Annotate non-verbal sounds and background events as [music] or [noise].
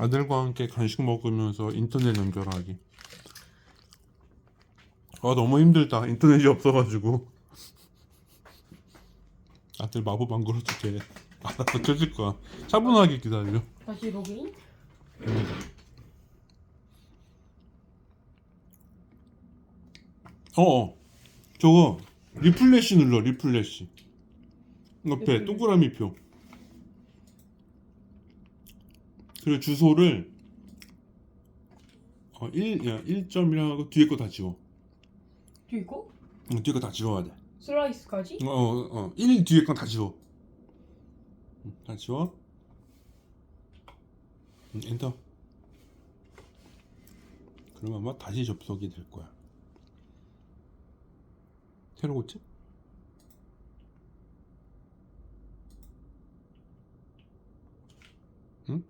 아들과 함께 간식 먹으면서 인터넷 연결하기. 아 너무 힘들다. 인터넷이 없어가지고. 아들 마법 안 걸어줄게. [laughs] 알아서 켜질 거야. 차분하게 기다려. 다시 로그인? 어, 저거 리플래시 눌러. 리플래시. 옆에. 동그라미 표. 그리고 주소를 어, 1, 야, 1점이라고 뒤에 거 다 지워. 뒤에 거? 어, 뒤에 거 다 지워야 돼. 슬라이스까지? 어, 어, 어. 1 뒤에 건 다 지워. 응, 다 지워. 응, 엔터. 그럼 아마 다시 접속이 될 거야. 새로 고치? 응?